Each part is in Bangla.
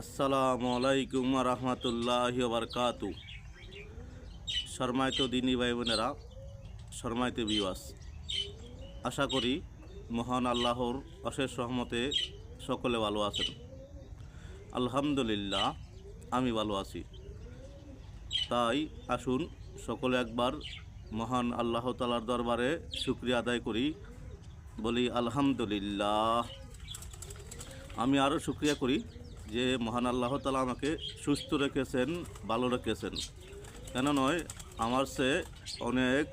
আসসালামু আলাইকুম রহমতুল্লাহ বারকাতু। শর্মায়িত দিনী ভাই বোনেরা শর্মায়িত বিওয়াস আশা করি মহান আল্লাহর অশেষ সহমতে সকলে ভালো আছেন। আলহামদুলিল্লাহ, আমি ভালো আছি। তাই আসুন সকলে একবার মহান আল্লাহ তালার দরবারে শুক্রিয়া আদায় করি, বলি আলহামদুলিল্লাহ। আমি আরও শুক্রিয়া করি। যে মহান আল্লাহ তালা আমাকে সুস্থ রেখেছেন, ভালো রেখেছেন। কেন নয়, আমার সে অনেক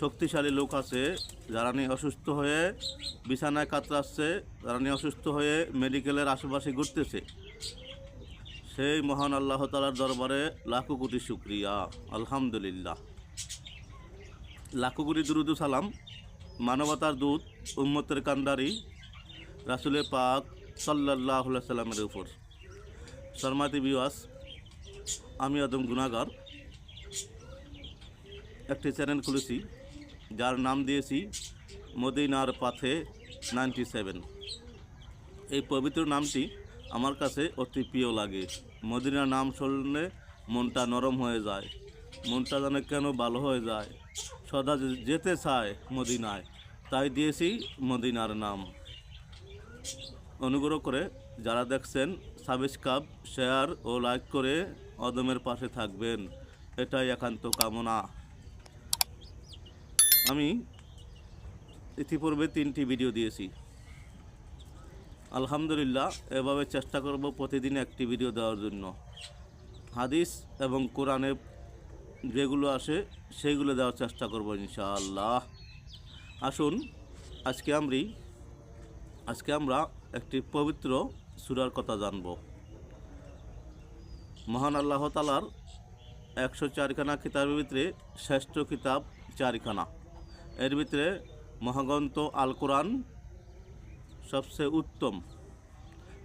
শক্তিশালী লোক আছে, যারা নিয়ে অসুস্থ হয়ে বিছানায় কাতরাচ্ছে, যারা নিয়ে অসুস্থ হয়ে মেডিকেলের আশেপাশে ঘুরতেছে। সেই মহান আল্লাহ তালার দরবারে লাখো কোটি শুক্রিয়া, আলহামদুলিল্লাহ। লাখো কোটি দুরুদু সালাম, মানবতার দূত, উম্মতের কান্দারি রাসুলে পাক সাল্লাহ সাল্লামের উপর। শর্মাতি বিওয়াস আমি আদম গুনাগার একটি চ্যানেল খুলেছি, যার নাম দিয়েছি মদিনার পাথে নাইনটি সেভেন। এই পবিত্র নামটি আমার কাছে অতি প্রিয় লাগে। মদিনার নাম শুনলে মনটা নরম হয়ে যায়, মনটা যেন কেন ভালো হয়ে যায়। সদা যেতে চায় মদিনায়, তাই দিয়েছি মদিনার নাম। অনুগ্রহ করে যারা দেখছেন সাবস্ক্রাইব শেয়ার ও লাইক করে অদমের পাশে থাকবেন। এটাই একান্ত কামনা। আমি ইতিপূর্বে তিনটি ভিডিও দিয়েছি। আলহামদুলিল্লাহ, এভাবে চেষ্টা করব প্রতিদিন একটি ভিডিও দেওয়ার জন্য। হাদিস এবং কোরআনে যেগুলো আসে, সেইগুলো দেওয়ার চেষ্টা করব ইনশাআল্লাহ। আসুন, আজকে আমি আজকে আমরা একটি পবিত্র সুরার কথা জানব। মহান আল্লাহ তালার একশো চারখানা কিতাবের ভিতরে শ্রেষ্ঠ কিতাব চারখানা। এর ভিতরে মহাগ্রন্থ আল কোরআন সবচেয়ে উত্তম,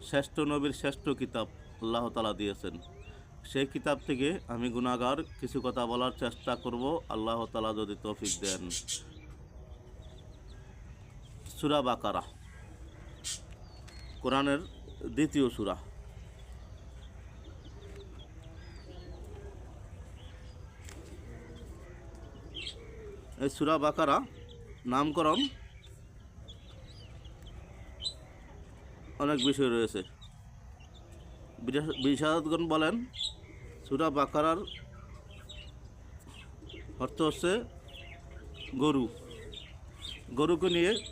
শ্রেষ্ঠ নবীর শ্রেষ্ঠ কিতাব আল্লাহ তালা দিয়েছেন। সেই কিতাব থেকে আমি গুণাগার কিছু কথা বলার চেষ্টা করব, আল্লাহ তালা যদি তৌফিক দেন। সুরা বাকারা। কোরআনের দ্বিতীয় সুরা। এই সূরা বাকারা, নামকরণ অনেক বিষয় রয়েছে। বিশা- বিশারদগণ বলেন, সূরা বাকারার অর্থ হচ্ছে গরু। গরুকে নিয়ে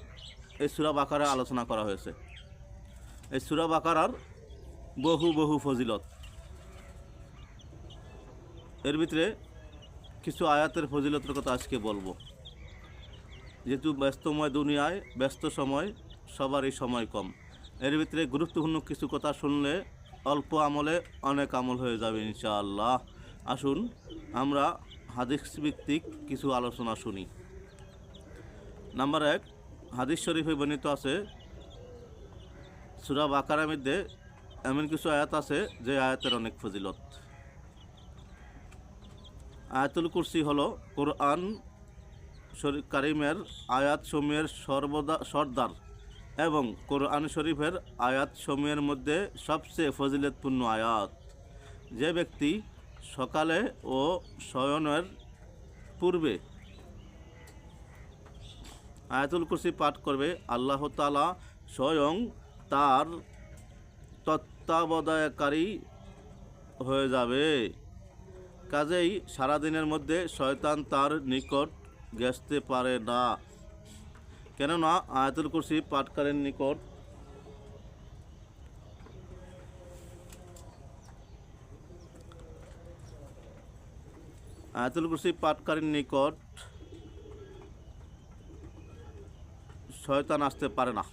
এই সূরা বাকারা আলোচনা করা হয়েছে। এই সুরা বাকারার বহু বহু ফজিলত। এর ভিতরে কিছু আয়াতের ফজিলতের কথা আজকে বলব। যেহেতু ব্যস্তময় দুনিয়ায়, ব্যস্ত সময়, সবারই সময় কম। এর ভিতরে গুরুত্বপূর্ণ কিছু কথা শুনলে অল্প আমলে অনেক আমল হয়ে যাবে ইনশাআল্লাহ। আসুন, আমরা হাদিস ভিত্তিক কিছু আলোচনা শুনি। নাম্বার এক, হাদিস শরীফে বর্ণিত আছে সুরা বাকারার মধ্যে এমন কিছু আয়াত আছে যে আয়াতের অনেক ফজিলত। আয়াতুল কুরসি হল কোরআন কারিমের আয়াত সমূহের সর্বদা সর্দার এবং কোরআন শরীফের আয়াত সমূহের মধ্যে সবচেয়ে ফজিলতপূর্ণ আয়াত। যে ব্যক্তি সকালে ও শয়নের পূর্বে আয়াতুল কুরসি পাঠ করবে, আল্লাহ তালা স্বয়ং তার তত্ত্বাবধায়কারী হয়ে যাবে। কাজেই সারাদিনের মধ্যে শয়তান তার নিকট গেছতে পারে না। কেননা আয়াতুল কুরসি পাঠকারের নিকট আয়াতুল কুরসি পাঠকারীর নিকট শয়তান আসতে পারে না।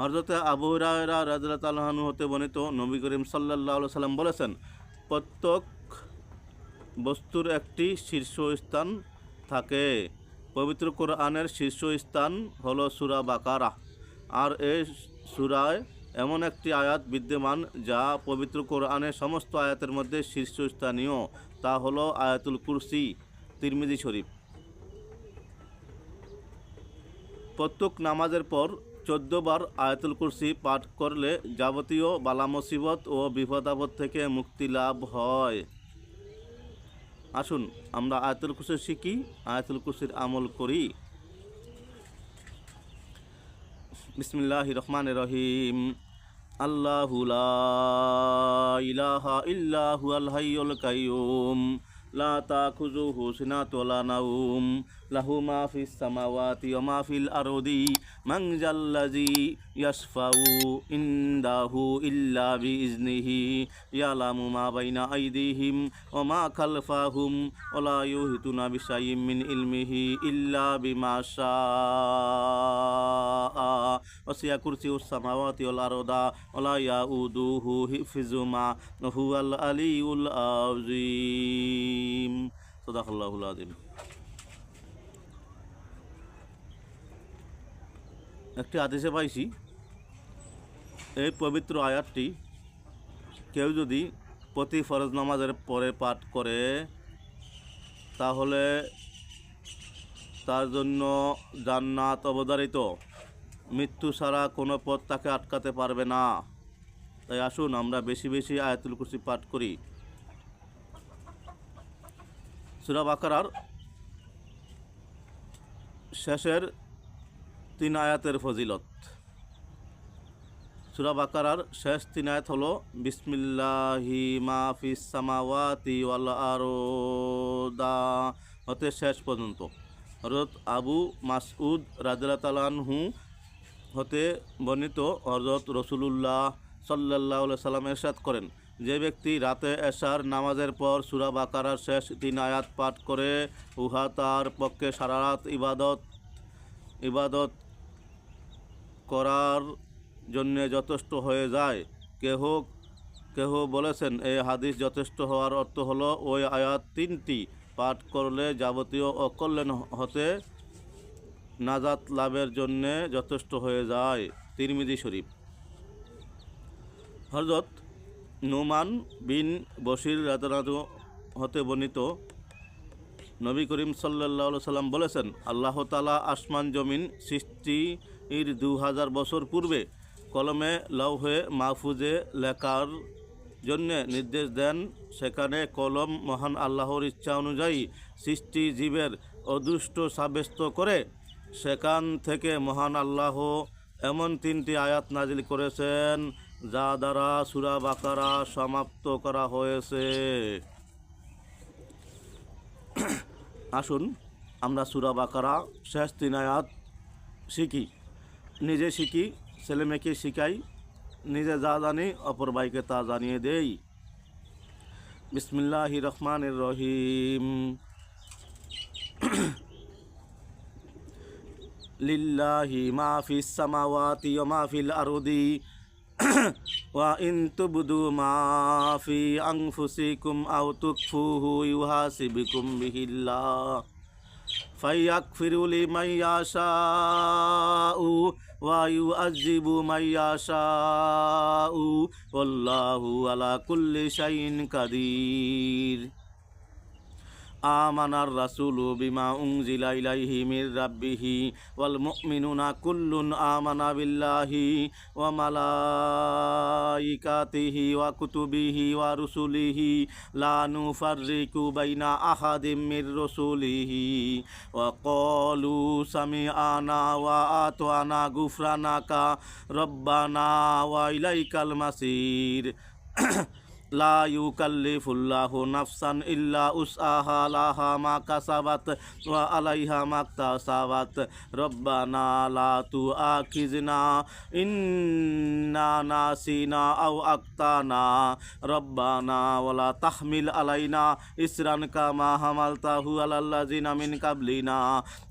হজরতে আবু হুরায়রা রাজরাত আলহানু হতে বর্ণিত নবী করিম সাল্লাহ সাল্লাম বলেছেন, প্রত্যেক বস্তুর একটি শীর্ষস্থান থাকে। পবিত্র কোরআনের শীর্ষস্থান হলো সুরা বাকারা। আর এই সুরায় এমন একটি আয়াত বিদ্যমান যা পবিত্র কোরআনের সমস্ত আয়াতের মধ্যে শীর্ষস্থানীয়, তা হলো আয়াতুল কুরসি, তিরমিজি শরীফ। প্রত্যেক নামাজের পর বার আয়াতুল কুরসি পাঠ করলে যাবতীয় বালা মুসিবত ও বিপদাপদ থেকে মুক্তি লাভ হয়। আসুন, আমরা আয়াতুল কুরসি শিখি, আয়াতুল কুরসির আমল করি। বিসমিল্লাহ রহমান রহিম। আল্লাহু ইলাহা ইল্লাহু আল হাইয়ুল কাইয়ুম। লা তাখুযুহু সিনাতুন লাহু মা ফিস সামাওয়াতি ওয়া মা ফিল আরদি জাল্লাযী ইয়াশফাউ ইনদাহু ইল্লা বিইজনিহি ইয়ালামু মা বাইনা আইদিহিম ওয়া মা খালফাহুম ওয়া লা ইউহিতুনা বিশাইইম মিন ইলমিহি ইল্লা বিমা শাআ ওয়াসিয়া কুরসিউস সামাওয়াতি ওয়াল আরদা ওয়া লা ইয়াউদুহু হিফযুমা হুয়াল আলিয়ুল আযীম সাদাকাল্লাহুল আযীম একটি আদেশে পাইছি, এই পবিত্র আয়াতটি কেউ যদি প্রতি ফরজ নামাজের পরে পাঠ করে, তাহলে তার জন্য জান্নাত অবধারিত। মৃত্যু ছাড়া কোনো পথ তাকে আটকাতে পারবে না। তাই আসুন আমরা বেশি বেশি আয়াতুল কুরসি পাঠ করি। সুরা বাকারার শেষের তিন আয়াতের ফজিলত। সুরা বাকারার শেষ তিন আয়াত হলো, বিসমিল্লাহি মাফিস সামাওয়াতি হতে শেষ পর্যন্ত। হজরত আবু মাসউদ রাজা তালানহু হতে বর্ণিত হজরত রসুলুল্লাহ সাল্লাহ সাল্লাম এরশাদ করেন, যে ব্যক্তি রাতে এশার নামাজের পর সুরা বাকারার শেষ তিন আয়াত পাঠ করে, উহা তার পক্ষে সারা রাত ইবাদত ইবাদত করার জন্যে যথেষ্ট হয়ে যায়। কেহ কেহ বলেছেন এই হাদিস যথেষ্ট হওয়ার অর্থ হলো, ওই আয়াত তিনটি পাঠ করলে যাবতীয় অকল্যাণ হতে নাজাত লাভের জন্যে যথেষ্ট হয়ে যায়। তিরমিজি শরীফ। হজরত নোমান বিন বশির রাতারাত হতে বর্ণিত নবী করিম সাল্লাহ সাল্লাম বলেছেন, আল্লাহ তালা আসমান জমিন সৃষ্টির দু হাজার বছর পূর্বে কলমে লৌহে মাহফুজে লেখার জন্য নির্দেশ দেন। সেখানে কলম মহান আল্লাহর ইচ্ছা অনুযায়ী সৃষ্টি জীবের অদৃষ্ট সাব্যস্ত করে সেখান থেকে মহান আল্লাহ এমন তিনটি আয়াত নাজিল করেছেন, যা দ্বারা সুরা বাকারা সমাপ্ত করা হয়েছে। আসুন আমরা সুরা বাকারা শেষ তিন আয়াত শিখি। নিজে শিখি, ছেলে মেয়েকে শিখাই, নিজে যা জানি অপর ভাইকে তা জানিয়ে দেই। বিসমিল্লাহ রহমান রহিম। লিল্লাহি মা ফিস সামাওয়াতি ওয়া মা ফিল আরদি। ওয়া ইন তুবদু মা ফি আনফুসিকুম আও তুখফুহু ইউহাসিবকুম বিহিল্লাহ। ফায়াকফিরু লিমান ইয়াশাউ। ওয়া ইউআযিবু মান ইয়াশাউ ওয়াল্লাহু আলা কুল্লি শাইইন কাদির আমানার রাসুলু বিমা উংজিলা ইলাইহি মির রাব্বিহি ওয়াল মুমিনুনা কুল্লুন আমানা বিল্লাহি ওয়া মালাইকাতিহি ওয়া কুতুবিহি ওয়া রুসুলিহি লা নুফাররিকু বাইনা আহাদিম মির রসুলিহি ওয়া ক্বালু সামিআনা ওয়া আতানা গুফরানাকা রব্বানা ওয়া ইলাইকাল মাসির। লা ইউকাল্লিফুল্লাহু নাফসান ইল্লা উসআহা, লাহা মা কাসাবাত ওয়া আলাইহা মাকতাসাবাত রব্বানা লা তুআখিজনা ইন্না নাসিনা আও আক্তানা রব্বানা ওয়ালা তাহমিল আলাইনা ইসরান কামা হামালতাহু আলাল্লাযিনা মিন কাবলিনা।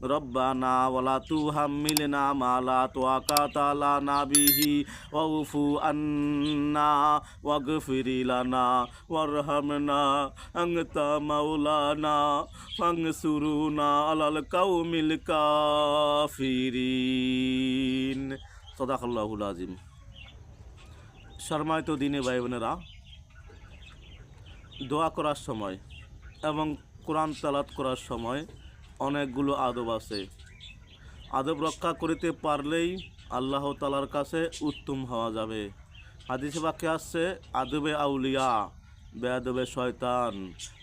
রব্বানা ওয়ালা তুহাম্মিলনা মা লা তুআকাতা লানা বিহি। ওয়াউফু আন্না ওয়াগফির মাওলানা ফানসুরুনা আলাল কাফিরিন আজিম দিনে ভাই বোনেরা দোয়া করার সময় এবং কোরআন তালাত করার সময় অনেকগুলো আদব আছে। আদব রক্ষা করিতে পারলেই আল্লাহ তালার কাছে উত্তম হওয়া যাবে। হাদিসে বাক্যে আসছে, আদবে আউলিয়া, বেয়াদবে শয়তান।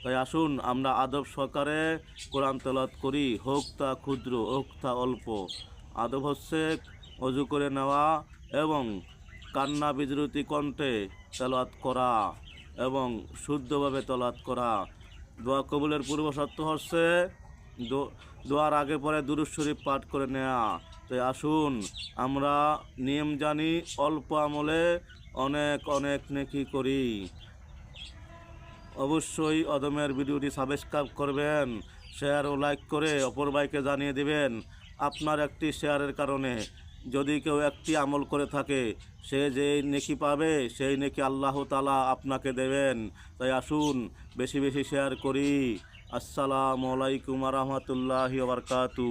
তাই আসুন, আমরা আদব সহকারে কোরআন তেলাত করি, হোক তা ক্ষুদ্র, হোক তা অল্প। আদব হচ্ছে অজু করে নেওয়া এবং কান্না বিজরতি কণ্ঠে তেলাত করা এবং শুদ্ধভাবে তলাত করা। দোয়া কবুলের পূর্ব শর্ত হচ্ছে দোয়ার আগে পরে দুরুদ শরীফ পাঠ করে নেওয়া তাই আসুন, আমরা নিয়ম জানি, অল্প আমলে অনেক অনেক নেকি করি। অবশ্যই অদমের ভিডিওটি সাবস্ক্রাইব করবেন শেয়ার ও লাইক করে অপর ভাইকে জানিয়ে দিবেন আপনার একটি শেয়ারের কারণে। যদি কেউ একটি আমল করে থাকে, সে যে নেকি পাবে, সেই নেকি আল্লাহ তালা আপনাকে দেবেন। তাই আসুন, বেশি বেশি শেয়ার করি। আসসালামু আলাইকুম রহমতুল্লাহি বারকাতু